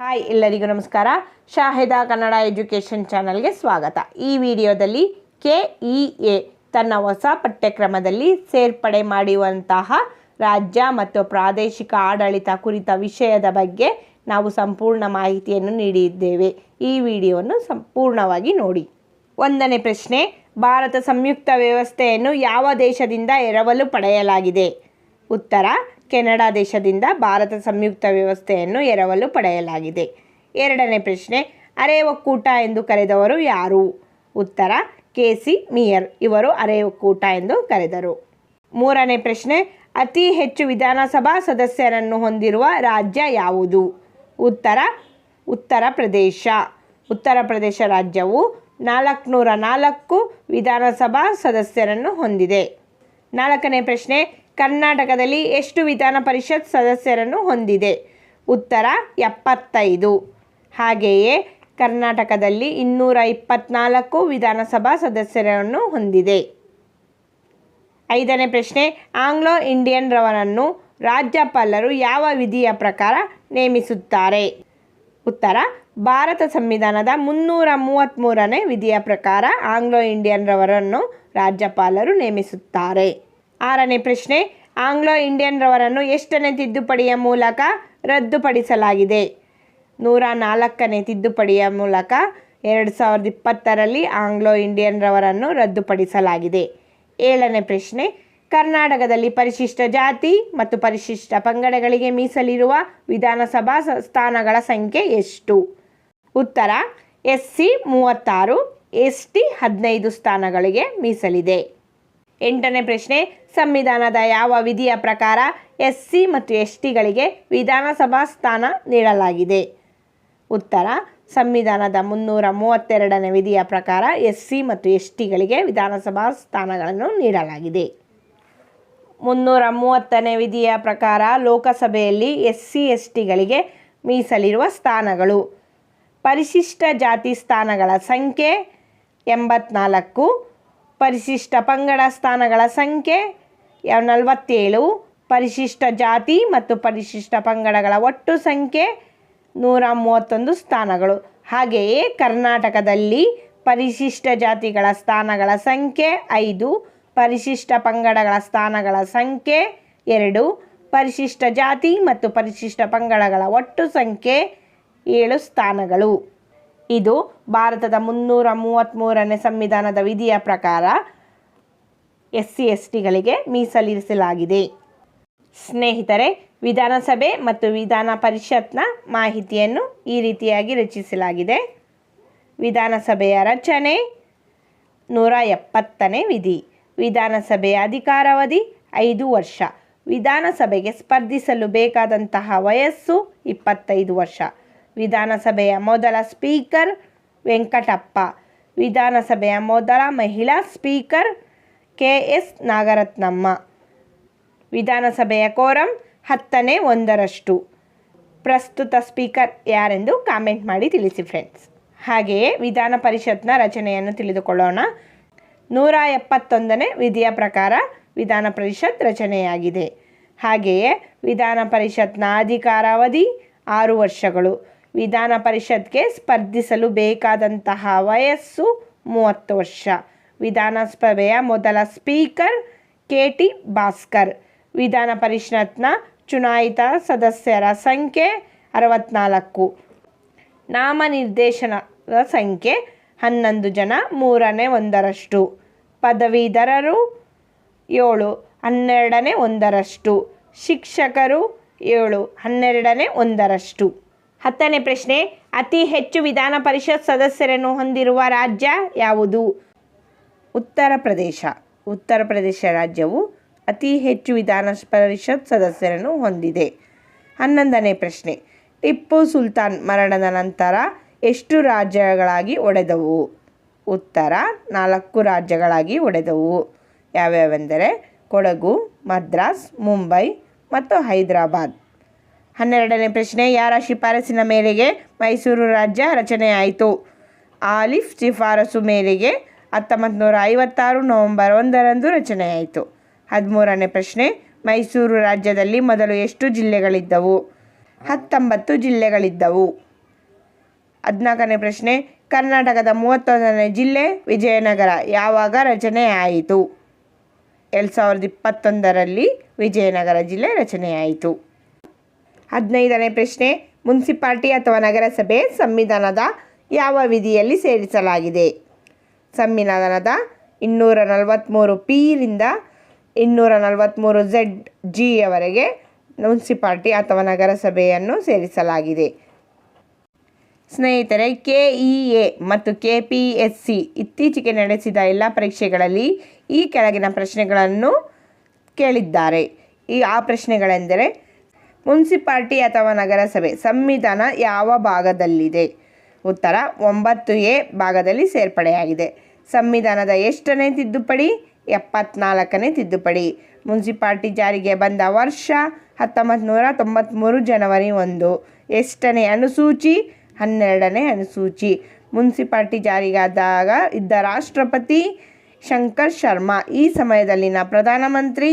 Hi, ಎಲ್ಲರಿಗೂ ನಮಸ್ಕಾರ. Shahida Kannada education ಚಾನಲ್ಗೆ ಸ್ವಾಗತ. ಈ ವಿಡಿಯೋದಲ್ಲಿ ಕೆ ಇ ಎ ತನ್ನ ಹೊಸ ಪಠ್ಯಕ್ರಮದಲ್ಲಿ ಸೇರ್ಪಡೆ ಮಾಡಿರುವಂತಹ ರಾಜ್ಯ ಮತ್ತು ಪ್ರಾದೇಶಿಕ ಆಡಳಿತ ಕುರಿತ ವಿಷಯದ ಬಗ್ಗೆ ನಾವು ಸಂಪೂರ್ಣ ಮಾಹಿತಿಯನ್ನು ನೀಡಿದ್ದೇವೆ. ಈ ವಿಡಿಯೋವನ್ನು ಸಂಪೂರ್ಣವಾಗಿ ನೋಡಿ. ಒಂದನೇ ಪ್ರಶ್ನೆ, ಭಾರತ ಸಂಯುಕ್ತ ವ್ಯವಸ್ಥೆಯನ್ನು ಯಾವ ದೇಶದಿಂದ ಎರವಲು ಪಡೆಯಲಾಗಿದೆ? ಉತ್ತರ, ಕೆನಡಾ ದೇಶದಿಂದ ಭಾರತ ಸಂಯುಕ್ತ ವ್ಯವಸ್ಥೆಯನ್ನು ಎರವಲು ಪಡೆಯಲಾಗಿದೆ. ಎರಡನೇ ಪ್ರಶ್ನೆ ಅರೆ ಒಕ್ಕೂಟ ಎಂದು ಕರೆದವರು ಯಾರು? ಉತ್ತರ, ಕೆ ಸಿ ಮಿಯರ್, ಇವರು ಅರೆ ಒಕ್ಕೂಟ ಎಂದು ಕರೆದರು. ಮೂರನೇ ಪ್ರಶ್ನೆ, ಅತಿ ಹೆಚ್ಚು ವಿಧಾನಸಭಾ ಸದಸ್ಯರನ್ನು ಹೊಂದಿರುವ ರಾಜ್ಯ ಯಾವುದು? ಉತ್ತರ ಉತ್ತರ ಪ್ರದೇಶ. ಉತ್ತರ ಪ್ರದೇಶ ರಾಜ್ಯವು ನಾಲ್ಕುನೂರ ನಾಲ್ಕು ವಿಧಾನಸಭಾ ಸದಸ್ಯರನ್ನು ಹೊಂದಿದೆ. ನಾಲ್ಕನೇ ಪ್ರಶ್ನೆ ಕರ್ನಾಟಕದಲ್ಲಿ ಎಷ್ಟು ವಿಧಾನ ಪರಿಷತ್ ಸದಸ್ಯರನ್ನು ಹೊಂದಿದೆ? ಉತ್ತರ, ಎಪ್ಪತ್ತೈದು. ಹಾಗೆಯೇ ಕರ್ನಾಟಕದಲ್ಲಿ ಇನ್ನೂರ ಇಪ್ಪತ್ನಾಲ್ಕು ವಿಧಾನಸಭಾ ಸದಸ್ಯರನ್ನು ಹೊಂದಿದೆ. ಐದನೇ ಪ್ರಶ್ನೆ, ಆಂಗ್ಲೋ ಇಂಡಿಯನ್ ರವರನ್ನು ರಾಜ್ಯಪಾಲರು ಯಾವ ವಿಧಿಯ ಪ್ರಕಾರ ನೇಮಿಸುತ್ತಾರೆ? ಉತ್ತರ, ಭಾರತ ಸಂವಿಧಾನದ ಮುನ್ನೂರ ಮೂವತ್ತ್ಮೂರನೇ ವಿಧಿಯ ಪ್ರಕಾರ ಆಂಗ್ಲೋ ಇಂಡಿಯನ್ ರವರನ್ನು ರಾಜ್ಯಪಾಲರು ನೇಮಿಸುತ್ತಾರೆ. ಆರನೇ ಪ್ರಶ್ನೆ, ಆಂಗ್ಲೋ ಇಂಡಿಯನ್ ರವರನ್ನು ಎಷ್ಟನೇ ತಿದ್ದುಪಡಿಯ ಮೂಲಕ ರದ್ದುಪಡಿಸಲಾಗಿದೆ? ನೂರ ನಾಲ್ಕನೇ ತಿದ್ದುಪಡಿಯ ಮೂಲಕ ಎರಡು ಸಾವಿರದ ಇಪ್ಪತ್ತರಲ್ಲಿ ಆಂಗ್ಲೋ ಇಂಡಿಯನ್ ರವರನ್ನು ರದ್ದುಪಡಿಸಲಾಗಿದೆ. ಏಳನೇ ಪ್ರಶ್ನೆ, ಕರ್ನಾಟಕದಲ್ಲಿ ಪರಿಶಿಷ್ಟ ಜಾತಿ ಮತ್ತು ಪರಿಶಿಷ್ಟ ಪಂಗಡಗಳಿಗೆ ಮೀಸಲಿರುವ ವಿಧಾನಸಭಾ ಸ್ಥಾನಗಳ ಸಂಖ್ಯೆ ಎಷ್ಟು? ಉತ್ತರ ಎಸ್ ಸಿ ಮೂವತ್ತಾರು ಎಸ್ ಟಿ ಹದಿನೈದು ಸ್ಥಾನಗಳಿಗೆ ಮೀಸಲಿದೆ. ಎಂಟನೇ ಪ್ರಶ್ನೆ, ಸಂವಿಧಾನದ ಯಾವ ವಿಧಿಯ ಪ್ರಕಾರ ಎಸ್ ಸಿ ಮತ್ತು ಎಸ್ ಟಿಗಳಿಗೆ ವಿಧಾನಸಭಾ ಸ್ಥಾನ ನೀಡಲಾಗಿದೆ? ಉತ್ತರ, ಸಂವಿಧಾನದ ಮುನ್ನೂರ ಮೂವತ್ತೆರಡನೇ ವಿಧಿಯ ಪ್ರಕಾರ ಎಸ್ ಸಿ ಮತ್ತು ಎಸ್ ಟಿಗಳಿಗೆ ವಿಧಾನಸಭಾ ಸ್ಥಾನಗಳನ್ನು ನೀಡಲಾಗಿದೆ. ಮುನ್ನೂರ ಮೂವತ್ತನೇ ವಿಧಿಯ ಪ್ರಕಾರ ಲೋಕಸಭೆಯಲ್ಲಿ ಎಸ್ ಸಿ, ಎಸ್ ಟಿಗಳಿಗೆ ಮೀಸಲಿರುವ ಸ್ಥಾನಗಳು. ಪರಿಶಿಷ್ಟ ಜಾತಿ ಸ್ಥಾನಗಳ ಸಂಖ್ಯೆ ಎಂಬತ್ನಾಲ್ಕು ಪರಿಶಿಷ್ಟ ಪಂಗಡ ಸ್ಥಾನಗಳ ಸಂಖ್ಯೆ ನಲವತ್ತೇಳು. ಪರಿಶಿಷ್ಟ ಜಾತಿ ಮತ್ತು ಪರಿಶಿಷ್ಟ ಪಂಗಡಗಳ ಒಟ್ಟು ಸಂಖ್ಯೆ ನೂರ ಮೂವತ್ತೊಂದು ಸ್ಥಾನಗಳು. ಹಾಗೆಯೇ ಕರ್ನಾಟಕದಲ್ಲಿ ಪರಿಶಿಷ್ಟ ಜಾತಿಗಳ ಸ್ಥಾನಗಳ ಸಂಖ್ಯೆ ಐದು, ಪರಿಶಿಷ್ಟ ಪಂಗಡಗಳ ಸ್ಥಾನಗಳ ಸಂಖ್ಯೆ ಎರಡು, ಪರಿಶಿಷ್ಟ ಜಾತಿ ಮತ್ತು ಪರಿಶಿಷ್ಟ ಪಂಗಡಗಳ ಒಟ್ಟು ಸಂಖ್ಯೆ ಏಳು ಸ್ಥಾನಗಳು. ಇದು ಭಾರತದ ಮುನ್ನೂರ ಮೂವತ್ತ್ಮೂರನೇ ಸಂವಿಧಾನದ ವಿಧಿಯ ಪ್ರಕಾರ ಎಸ್ ಸಿ ಎಸ್ ಟಿಗಳಿಗೆ ಮೀಸಲಿರಿಸಲಾಗಿದೆ. ಸ್ನೇಹಿತರೆ, ವಿಧಾನಸಭೆ ಮತ್ತು ವಿಧಾನ ಪರಿಷತ್ನ ಮಾಹಿತಿಯನ್ನು ಈ ರೀತಿಯಾಗಿ ರಚಿಸಲಾಗಿದೆ. ವಿಧಾನಸಭೆಯ ರಚನೆ ನೂರ ಎಪ್ಪತ್ತನೇ ವಿಧಿ. ವಿಧಾನಸಭೆಯ ಅಧಿಕಾರಾವಧಿ ಐದು ವರ್ಷ. ವಿಧಾನಸಭೆಗೆ ಸ್ಪರ್ಧಿಸಲು ಬೇಕಾದಂತಹ ವಯಸ್ಸು ಇಪ್ಪತ್ತೈದು ವರ್ಷ. ವಿಧಾನಸಭೆಯ ಮೊದಲ ಸ್ಪೀಕರ್ ವೆಂಕಟಪ್ಪ, ವಿಧಾನಸಭೆಯ ಮೊದಲ ಮಹಿಳಾ ಸ್ಪೀಕರ್ ಕೆ ಎಸ್ ನಾಗರತ್ನಮ್ಮ, ವಿಧಾನಸಭೆಯ ಕೋರಂ ಹತ್ತನೇ ಒಂದರಷ್ಟು. ಪ್ರಸ್ತುತ ಸ್ಪೀಕರ್ ಯಾರೆಂದು ಕಾಮೆಂಟ್ ಮಾಡಿ ತಿಳಿಸಿ ಫ್ರೆಂಡ್ಸ್. ಹಾಗೆಯೇ ವಿಧಾನ ಪರಿಷತ್ನ ರಚನೆಯನ್ನು ತಿಳಿದುಕೊಳ್ಳೋಣ. ನೂರ ಎಪ್ಪತ್ತೊಂದನೇ ವಿಧಿಯ ಪ್ರಕಾರ ವಿಧಾನ ಪರಿಷತ್ ರಚನೆಯಾಗಿದೆ. ಹಾಗೆಯೇ ವಿಧಾನ ಪರಿಷತ್ನ ಅಧಿಕಾರಾವಧಿ ಆರು ವರ್ಷಗಳು. ವಿಧಾನ ಪರಿಷತ್ಗೆ ಸ್ಪರ್ಧಿಸಲು ಬೇಕಾದಂತಹ ವಯಸ್ಸು ಮೂವತ್ತು ವರ್ಷ. ವಿಧಾನಸಭೆಯ ಮೊದಲ ಸ್ಪೀಕರ್ ಕೆ ಟಿ ಭಾಸ್ಕರ್. ವಿಧಾನ ಪರಿಷತ್ನ ಚುನಾಯಿತ ಸದಸ್ಯರ ಸಂಖ್ಯೆ ಅರವತ್ನಾಲ್ಕು. ನಾಮನಿರ್ದೇಶನದ ಸಂಖ್ಯೆ ಹನ್ನೊಂದು ಜನ ಮೂರನೇ ಒಂದರಷ್ಟು. ಪದವೀಧರರು ಏಳು, ಹನ್ನೆರಡನೇ ಒಂದರಷ್ಟು. ಶಿಕ್ಷಕರು ಏಳು, ಹನ್ನೆರಡನೇ ಒಂದರಷ್ಟು. ಹತ್ತನೇ ಪ್ರಶ್ನೆ, ಅತಿ ಹೆಚ್ಚು ವಿಧಾನ ಪರಿಷತ್ ಸದಸ್ಯರನ್ನು ಹೊಂದಿರುವ ರಾಜ್ಯ ಯಾವುದು? ಉತ್ತರ ಪ್ರದೇಶ. ಉತ್ತರ ಪ್ರದೇಶ ರಾಜ್ಯವು ಅತಿ ಹೆಚ್ಚು ವಿಧಾನ ಪರಿಷತ್ ಸದಸ್ಯರನ್ನು ಹೊಂದಿದೆ. ಹನ್ನೊಂದನೇ ಪ್ರಶ್ನೆ, ಟಿಪ್ಪು ಸುಲ್ತಾನ್ ಮರಣದ ನಂತರ ಎಷ್ಟು ರಾಜ್ಯಗಳಾಗಿ ಒಡೆದವು? ಉತ್ತರ, ನಾಲ್ಕು ರಾಜ್ಯಗಳಾಗಿ ಒಡೆದವು. ಯಾವ್ಯಾವೆಂದರೆ, ಕೊಡಗು, ಮದ್ರಾಸ್, ಮುಂಬೈ ಮತ್ತು ಹೈದರಾಬಾದ್. ಹನ್ನೆರಡನೇ ಪ್ರಶ್ನೆ ಯಾರ ಶಿಫಾರಸಿನ ಮೇರೆಗೆ ಮೈಸೂರು ರಾಜ್ಯ ರಚನೆಯಾಯಿತು? ಆಲಿಫ್ ಶಿಫಾರಸು ಮೇರೆಗೆ ಹತ್ತೊಂಬತ್ತು ನೂರ ಐವತ್ತಾರು ನವೆಂಬರ್ ಒಂದರಂದು ರಚನೆಯಾಯಿತು. ಹದಿಮೂರನೇ ಪ್ರಶ್ನೆ, ಮೈಸೂರು ರಾಜ್ಯದಲ್ಲಿ ಮೊದಲು ಎಷ್ಟು ಜಿಲ್ಲೆಗಳಿದ್ದವು? ಹತ್ತೊಂಬತ್ತು ಜಿಲ್ಲೆಗಳಿದ್ದವು. ಹದಿನಾಲ್ಕನೇ ಪ್ರಶ್ನೆ, ಕರ್ನಾಟಕದ ಮೂವತ್ತೊಂದನೇ ಜಿಲ್ಲೆ ವಿಜಯನಗರ ಯಾವಾಗ ರಚನೆಯಾಯಿತು? ಎರಡು ಸಾವಿರದ ಇಪ್ಪತ್ತೊಂದರಲ್ಲಿ ವಿಜಯನಗರ ಜಿಲ್ಲೆ ರಚನೆಯಾಯಿತು. ಹದಿನೈದನೇ ಪ್ರಶ್ನೆ, ಮುನ್ಸಿಪಾಲ್ಟಿ ಅಥವಾ ನಗರಸಭೆ ಸಂವಿಧಾನದ ಯಾವ ವಿಧಿಯಲ್ಲಿ ಸೇರಿಸಲಾಗಿದೆ? ಸಂವಿಧಾನದ ಇನ್ನೂರ ನಲವತ್ತ್ಮೂರು ಪಿರಿಂದ ಇನ್ನೂರ ನಲವತ್ತ್ಮೂರು ಝೆಡ್ ಜಿಯವರೆಗೆ ಮುನ್ಸಿಪಾಲ್ಟಿ ಅಥವಾ ನಗರಸಭೆಯನ್ನು ಸೇರಿಸಲಾಗಿದೆ. ಸ್ನೇಹಿತರೆ, ಕೆ ಇ ಎ ಮತ್ತು ಕೆ ಪಿ ಎಸ್ ಸಿ ಇತ್ತೀಚೆಗೆ ನಡೆಸಿದ ಎಲ್ಲ ಪರೀಕ್ಷೆಗಳಲ್ಲಿ ಈ ಕೆಳಗಿನ ಪ್ರಶ್ನೆಗಳನ್ನು ಕೇಳಿದ್ದಾರೆ. ಈ ಆ ಪ್ರಶ್ನೆಗಳೆಂದರೆ ಮುನ್ಸಿಪಾಲ್ಟಿ ಅಥವಾ ನಗರಸಭೆ ಸಂವಿಧಾನ ಯಾವ ಭಾಗದಲ್ಲಿದೆ? ಉತ್ತರ, ಒಂಬತ್ತು ಎ ಭಾಗದಲ್ಲಿ ಸೇರ್ಪಡೆಯಾಗಿದೆ. ಸಂವಿಧಾನದ ಎಷ್ಟನೇ ತಿದ್ದುಪಡಿ? ಎಪ್ಪತ್ನಾಲ್ಕನೇ ತಿದ್ದುಪಡಿ. ಮುನ್ಸಿಪಾಲ್ಟಿ ಜಾರಿಗೆ ಬಂದ ವರ್ಷ ಹತ್ತೊಂಬತ್ತು ನೂರ ತೊಂಬತ್ತ್ಮೂರು ಜನವರಿ ಒಂದು. ಎಷ್ಟನೇ ಅನುಸೂಚಿ? ಹನ್ನೆರಡನೇ ಅನುಸೂಚಿ. ಮುನ್ಸಿಪಾಲ್ಟಿ ಜಾರಿಗಾದಾಗ ಇದ್ದ ರಾಷ್ಟ್ರಪತಿ ಶಂಕರ್ ಶರ್ಮಾ, ಈ ಸಮಯದಲ್ಲಿನ ಪ್ರಧಾನಮಂತ್ರಿ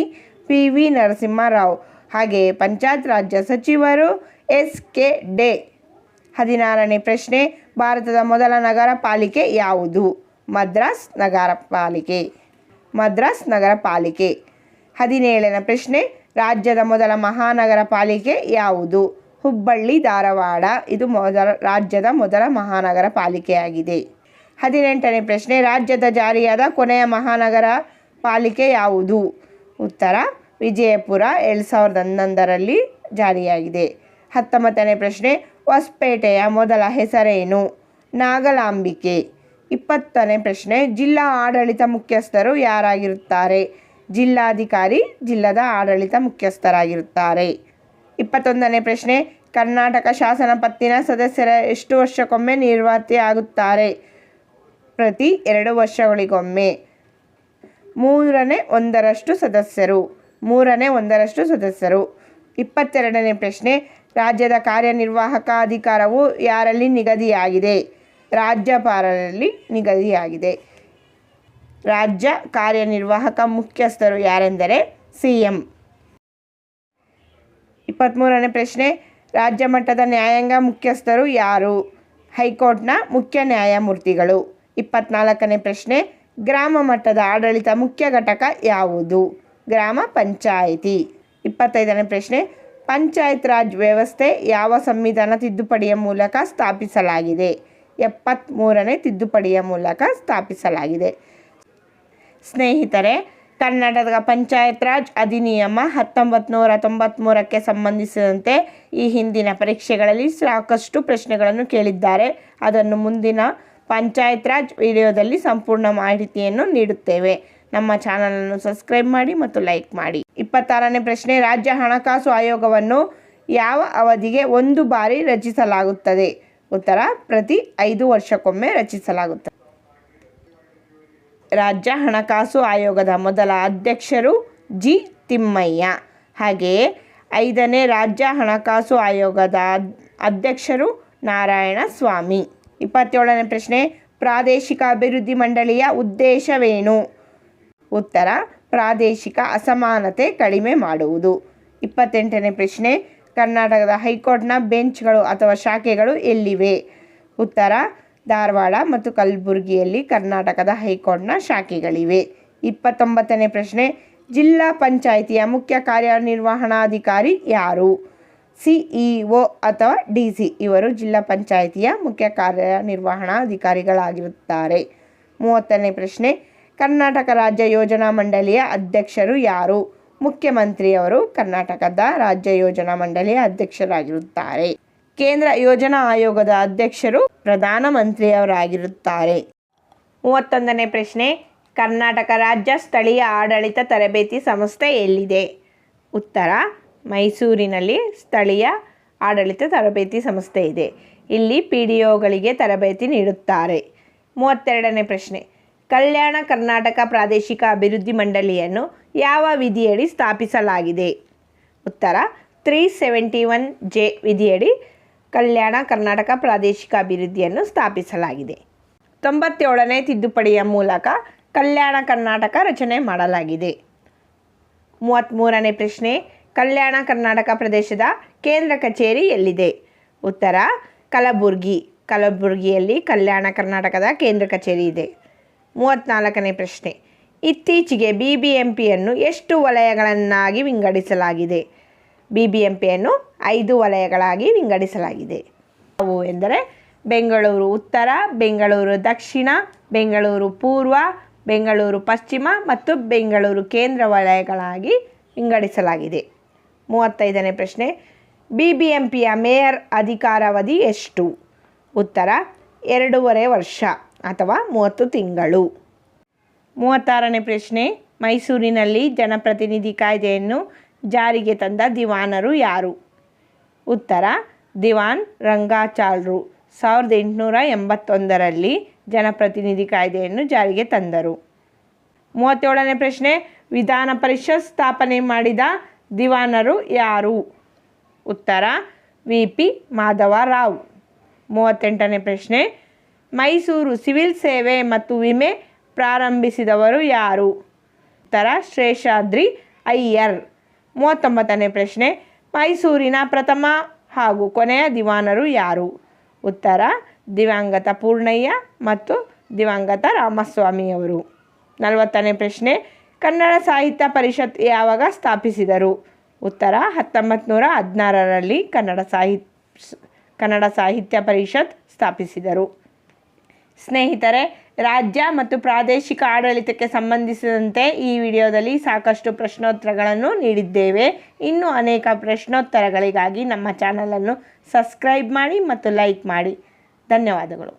ಪಿ ವಿ ನರಸಿಂಹರಾವ್ ಹಾಗೆಯೇ ಪಂಚಾಯತ್ ರಾಜ್ಯ ಸಚಿವರು ಎಸ್ ಕೆ ಡೆ ಹದಿನಾರನೇ ಪ್ರಶ್ನೆ, ಭಾರತದ ಮೊದಲ ನಗರ ಪಾಲಿಕೆ ಯಾವುದು? ಮದ್ರಾಸ್ ನಗರ ಪಾಲಿಕೆ. ಮದ್ರಾಸ್ ನಗರ ಪಾಲಿಕೆ. ಹದಿನೇಳನೇ ಪ್ರಶ್ನೆ, ರಾಜ್ಯದ ಮೊದಲ ಮಹಾನಗರ ಪಾಲಿಕೆ ಯಾವುದು? ಹುಬ್ಬಳ್ಳಿ, ಧಾರವಾಡ, ಇದು ಮೊದಲ ರಾಜ್ಯದ ಮೊದಲ ಮಹಾನಗರ ಪಾಲಿಕೆಯಾಗಿದೆ. ಹದಿನೆಂಟನೇ ಪ್ರಶ್ನೆ, ರಾಜ್ಯದ ಜಾರಿಯಾದ ಕೊನೆಯ ಮಹಾನಗರ ಪಾಲಿಕೆ ಯಾವುದು? ಉತ್ತರ ವಿಜಯಪುರ ಎರಡು ಸಾವಿರದ ಹನ್ನೊಂದರಲ್ಲಿ ಜಾರಿಯಾಗಿದೆ. ಹತ್ತೊಂಬತ್ತನೇ ಪ್ರಶ್ನೆ, ಹೊಸಪೇಟೆಯ ಮೊದಲ ಹೆಸರೇನು? ನಾಗಲಾಂಬಿಕೆ. ಇಪ್ಪತ್ತನೇ ಪ್ರಶ್ನೆ, ಜಿಲ್ಲಾ ಆಡಳಿತ ಮುಖ್ಯಸ್ಥರು ಯಾರಾಗಿರುತ್ತಾರೆ? ಜಿಲ್ಲಾಧಿಕಾರಿ, ಜಿಲ್ಲದ ಆಡಳಿತ ಮುಖ್ಯಸ್ಥರಾಗಿರುತ್ತಾರೆ. ಇಪ್ಪತ್ತೊಂದನೇ ಪ್ರಶ್ನೆ, ಕರ್ನಾಟಕ ಶಾಸನ ಪತ್ತಿನ ಸದಸ್ಯರ ಎಷ್ಟು ವರ್ಷಕ್ಕೊಮ್ಮೆ ನಿರ್ವಾತಿ ಆಗುತ್ತಾರೆ? ಪ್ರತಿ ಎರಡು ವರ್ಷಗಳಿಗೊಮ್ಮೆ. ಮೂರನೇ ಒಂದರಷ್ಟು ಸದಸ್ಯರು. ಮೂರನೇ ಒಂದರಷ್ಟು ಸದಸ್ಯರು. ಇಪ್ಪತ್ತೆರಡನೇ ಪ್ರಶ್ನೆ, ರಾಜ್ಯದ ಕಾರ್ಯನಿರ್ವಾಹಕ ಅಧಿಕಾರವು ಯಾರಲ್ಲಿ ನಿಗದಿಯಾಗಿದೆ? ರಾಜ್ಯಪಾಲರಲ್ಲಿ ನಿಗದಿಯಾಗಿದೆ. ರಾಜ್ಯ ಕಾರ್ಯನಿರ್ವಾಹಕ ಮುಖ್ಯಸ್ಥರು ಯಾರೆಂದರೆ ಸಿ ಎಂ ಇಪ್ಪತ್ತ್ಮೂರನೇ ಪ್ರಶ್ನೆ, ರಾಜ್ಯ ಮಟ್ಟದ ನ್ಯಾಯಾಂಗ ಮುಖ್ಯಸ್ಥರು ಯಾರು? ಹೈಕೋರ್ಟ್ನ ಮುಖ್ಯ ನ್ಯಾಯಮೂರ್ತಿಗಳು. ಇಪ್ಪತ್ನಾಲ್ಕನೇ ಪ್ರಶ್ನೆ, ಗ್ರಾಮ ಮಟ್ಟದ ಆಡಳಿತ ಮುಖ್ಯ ಘಟಕ ಯಾವುದು? ಗ್ರಾಮ ಪಂಚಾಯಿತಿ. ಇಪ್ಪತ್ತೈದನೇ ಪ್ರಶ್ನೆ, ಪಂಚಾಯತ್ ರಾಜ್ ವ್ಯವಸ್ಥೆ ಯಾವ ಸಂವಿಧಾನ ತಿದ್ದುಪಡಿಯ ಮೂಲಕ ಸ್ಥಾಪಿಸಲಾಗಿದೆ? ಎಪ್ಪತ್ತ್ಮೂರನೇ ತಿದ್ದುಪಡಿಯ ಮೂಲಕ ಸ್ಥಾಪಿಸಲಾಗಿದೆ. ಸ್ನೇಹಿತರೆ ಕರ್ನಾಟಕ ಪಂಚಾಯತ್ ರಾಜ್ ಅಧಿನಿಯಮ ಹತ್ತೊಂಬತ್ತು ನೂರ ತೊಂಬತ್ತ್ಮೂರಕ್ಕೆ ಸಂಬಂಧಿಸಿದಂತೆ ಈ ಹಿಂದಿನ ಪರೀಕ್ಷೆಗಳಲ್ಲಿ ಸಾಕಷ್ಟು ಪ್ರಶ್ನೆಗಳನ್ನು ಕೇಳಿದ್ದಾರೆ. ಅದನ್ನು ಮುಂದಿನ ಪಂಚಾಯತ್ ರಾಜ್ ವಿಡಿಯೋದಲ್ಲಿ ಸಂಪೂರ್ಣ ಮಾಹಿತಿಯನ್ನು ನೀಡುತ್ತೇವೆ. ನಮ್ಮ ಚಾನಲನ್ನು ಸಬ್ಸ್ಕ್ರೈಬ್ ಮಾಡಿ ಮತ್ತು ಲೈಕ್ ಮಾಡಿ. ಇಪ್ಪತ್ತಾರನೇ ಪ್ರಶ್ನೆ, ರಾಜ್ಯ ಹಣಕಾಸು ಆಯೋಗವನ್ನು ಯಾವ ಅವಧಿಗೆ ಒಂದು ಬಾರಿ ರಚಿಸಲಾಗುತ್ತದೆ? ಉತ್ತರ, ಪ್ರತಿ ಐದು ವರ್ಷಕ್ಕೊಮ್ಮೆ ರಚಿಸಲಾಗುತ್ತದೆ. ರಾಜ್ಯ ಹಣಕಾಸು ಆಯೋಗದ ಮೊದಲ ಅಧ್ಯಕ್ಷರು ಜಿ. ತಿಮ್ಮಯ್ಯ. ಹಾಗೆಯೇ ಐದನೇ ರಾಜ್ಯ ಹಣಕಾಸು ಆಯೋಗದ ಅಧ್ಯಕ್ಷರು ನಾರಾಯಣ ಸ್ವಾಮಿ ಇಪ್ಪತ್ತೇಳನೇ ಪ್ರಶ್ನೆ, ಪ್ರಾದೇಶಿಕ ಅಭಿವೃದ್ಧಿ ಮಂಡಳಿಯ ಉದ್ದೇಶವೇನು? ಉತ್ತರ, ಪ್ರಾದೇಶಿಕ ಅಸಮಾನತೆ ಕಡಿಮೆ ಮಾಡುವುದು. ಇಪ್ಪತ್ತೆಂಟನೇ ಪ್ರಶ್ನೆ, ಕರ್ನಾಟಕದ ಹೈಕೋರ್ಟ್ನ ಬೆಂಚ್ಗಳು ಅಥವಾ ಶಾಖೆಗಳು ಎಲ್ಲಿವೆ? ಉತ್ತರ, ಧಾರವಾಡ ಮತ್ತು ಕಲಬುರಗಿಯಲ್ಲಿ ಕರ್ನಾಟಕದ ಹೈಕೋರ್ಟ್ನ ಶಾಖೆಗಳಿವೆ. ಇಪ್ಪತ್ತೊಂಬತ್ತನೇ ಪ್ರಶ್ನೆ, ಜಿಲ್ಲಾ ಪಂಚಾಯಿತಿಯ ಮುಖ್ಯ ಕಾರ್ಯನಿರ್ವಹಣಾಧಿಕಾರಿ ಯಾರು? ಸಿಇಒ ಅಥವಾ ಡಿ ಸಿ ಇವರು ಜಿಲ್ಲಾ ಪಂಚಾಯಿತಿಯ ಮುಖ್ಯ ಕಾರ್ಯನಿರ್ವಹಣಾಧಿಕಾರಿಗಳಾಗಿರುತ್ತಾರೆ. ಮೂವತ್ತನೇ ಪ್ರಶ್ನೆ ಕರ್ನಾಟಕ ರಾಜ್ಯ ಯೋಜನಾ ಮಂಡಳಿಯ ಅಧ್ಯಕ್ಷರು ಯಾರು? ಮುಖ್ಯಮಂತ್ರಿಯವರು ಕರ್ನಾಟಕದ ರಾಜ್ಯ ಯೋಜನಾ ಮಂಡಳಿಯ ಅಧ್ಯಕ್ಷರಾಗಿರುತ್ತಾರೆ. ಕೇಂದ್ರ ಯೋಜನಾ ಆಯೋಗದ ಅಧ್ಯಕ್ಷರು ಪ್ರಧಾನಮಂತ್ರಿಯವರಾಗಿರುತ್ತಾರೆ ಮೂವತ್ತೊಂದನೇ ಪ್ರಶ್ನೆ, ಕರ್ನಾಟಕ ರಾಜ್ಯ ಸ್ಥಳೀಯ ಆಡಳಿತ ತರಬೇತಿ ಸಂಸ್ಥೆ ಎಲ್ಲಿದೆ? ಉತ್ತರ, ಮೈಸೂರಿನಲ್ಲಿ ಸ್ಥಳೀಯ ಆಡಳಿತ ತರಬೇತಿ ಸಂಸ್ಥೆ ಇದೆ. ಇಲ್ಲಿ ಪಿ ಡಿ ಒಗಳಿಗೆ ತರಬೇತಿ ನೀಡುತ್ತಾರೆ. ಮೂವತ್ತೆರಡನೇ ಪ್ರಶ್ನೆ ಕಲ್ಯಾಣ ಕರ್ನಾಟಕ ಪ್ರಾದೇಶಿಕ ಅಭಿವೃದ್ಧಿ ಮಂಡಳಿಯನ್ನು ಯಾವ ವಿಧಿಯಡಿ ಸ್ಥಾಪಿಸಲಾಗಿದೆ? ಉತ್ತರ ತ್ರೀ ಸೆವೆಂಟಿ ಒನ್ ಜೆ ವಿಧಿಯಡಿ ಕಲ್ಯಾಣ ಕರ್ನಾಟಕ ಪ್ರಾದೇಶಿಕ ಅಭಿವೃದ್ಧಿಯನ್ನು ಸ್ಥಾಪಿಸಲಾಗಿದೆ. ತೊಂಬತ್ತೇಳನೇ ತಿದ್ದುಪಡಿಯ ಮೂಲಕ ಕಲ್ಯಾಣ ಕರ್ನಾಟಕ ರಚನೆ ಮಾಡಲಾಗಿದೆ. ಮೂವತ್ತ್ಮೂರನೇ ಪ್ರಶ್ನೆ, ಕಲ್ಯಾಣ ಕರ್ನಾಟಕ ಪ್ರದೇಶದ ಕೇಂದ್ರ ಕಚೇರಿ ಎಲ್ಲಿದೆ? ಉತ್ತರ, ಕಲಬುರ್ಗಿ. ಕಲಬುರಗಿಯಲ್ಲಿ ಕಲ್ಯಾಣ ಕರ್ನಾಟಕದ ಕೇಂದ್ರ ಕಚೇರಿ ಇದೆ. ಮೂವತ್ತ್ನಾಲ್ಕನೇ ಪ್ರಶ್ನೆ. ಇತ್ತೀಚೆಗೆ ಬಿ ಬಿ ಎಂ ಪಿಯನ್ನು ಎಷ್ಟು ವಲಯಗಳನ್ನಾಗಿ ವಿಂಗಡಿಸಲಾಗಿದೆ? ಬಿ ಬಿ ಎಂ ಪಿಯನ್ನು ಐದು ವಲಯಗಳಾಗಿ ವಿಂಗಡಿಸಲಾಗಿದೆ. ಅವು ಎಂದರೆ ಬೆಂಗಳೂರು ಉತ್ತರ, ಬೆಂಗಳೂರು ದಕ್ಷಿಣ, ಬೆಂಗಳೂರು ಪೂರ್ವ, ಬೆಂಗಳೂರು ಪಶ್ಚಿಮ ಮತ್ತು ಬೆಂಗಳೂರು ಕೇಂದ್ರ ವಲಯಗಳಾಗಿ ವಿಂಗಡಿಸಲಾಗಿದೆ. ಮೂವತ್ತೈದನೇ ಪ್ರಶ್ನೆ. ಬಿ ಬಿ ಎಂ ಪಿಯ ಮೇಯರ್ ಅಧಿಕಾರಾವಧಿ ಎಷ್ಟು? ಉತ್ತರ, ಎರಡೂವರೆ ವರ್ಷ. ಅಥವಾ ಮೂವತ್ತು ತಿಂಗಳು. ಮೂವತ್ತಾರನೇ ಪ್ರಶ್ನೆ, ಮೈಸೂರಿನಲ್ಲಿ ಜನಪ್ರತಿನಿಧಿ ಕಾಯ್ದೆಯನ್ನು ಜಾರಿಗೆ ತಂದ ದಿವಾನರು ಯಾರು? ಉತ್ತರ, ದಿವಾನ್ ರಂಗಾಚಾಲ್ರು ಸಾವಿರದ ಎಂಟುನೂರ ಎಂಬತ್ತೊಂದರಲ್ಲಿ ಜನಪ್ರತಿನಿಧಿ ಕಾಯ್ದೆಯನ್ನು ಜಾರಿಗೆ ತಂದರು. ಮೂವತ್ತೇಳನೇ ಪ್ರಶ್ನೆ, ವಿಧಾನ ಪರಿಷತ್ ಸ್ಥಾಪನೆ ಮಾಡಿದ ದಿವಾನರು ಯಾರು? ಉತ್ತರ, ವಿ ಪಿ ಮಾಧವರಾವ್. ಮೂವತ್ತೆಂಟನೇ ಪ್ರಶ್ನೆ ಮೈಸೂರು ಸಿವಿಲ್ ಸೇವೆ ಮತ್ತು ವಿಮೆ ಪ್ರಾರಂಭಿಸಿದವರು ಯಾರು? ಉತ್ತರ ಶೇಷಾದ್ರಿ ಅಯ್ಯರ್. ಮೂವತ್ತೊಂಬತ್ತನೇ ಪ್ರಶ್ನೆ. ಮೈಸೂರಿನ ಪ್ರಥಮ ಹಾಗೂ ಕೊನೆಯ ದಿವಾನರು ಯಾರು? ಉತ್ತರ, ದಿವಂಗತ ಪೂರ್ಣಯ್ಯ ಮತ್ತು ದಿವಂಗತ ರಾಮಸ್ವಾಮಿಯವರು ನಲವತ್ತನೇ ಪ್ರಶ್ನೆ. ಕನ್ನಡ ಸಾಹಿತ್ಯ ಪರಿಷತ್ ಯಾವಾಗ ಸ್ಥಾಪಿಸಿದರು? ಉತ್ತರ ಹತ್ತೊಂಬತ್ತು ನೂರ ಹದಿನಾರರಲ್ಲಿ ಕನ್ನಡ ಸಾಹಿತ್ಯ ಕನ್ನಡ ಸಾಹಿತ್ಯ ಪರಿಷತ್ ಸ್ಥಾಪಿಸಿದರು. ಸ್ನೇಹಿತರೆ, ರಾಜ್ಯ ಮತ್ತು ಪ್ರಾದೇಶಿಕ ಆಡಳಿತಕ್ಕೆ ಸಂಬಂಧಿಸಿದಂತೆ ಈ ವಿಡಿಯೋದಲ್ಲಿ ಸಾಕಷ್ಟು ಪ್ರಶ್ನೋತ್ತರಗಳನ್ನು ನೀಡಿದ್ದೇವೆ. ಇನ್ನೂ ಅನೇಕ ಪ್ರಶ್ನೋತ್ತರಗಳಿಗಾಗಿ ನಮ್ಮ ಚಾನಲನ್ನು ಸಬ್ಸ್ಕ್ರೈಬ್ ಮಾಡಿ ಮತ್ತು ಲೈಕ್ ಮಾಡಿ. ಧನ್ಯವಾದಗಳು.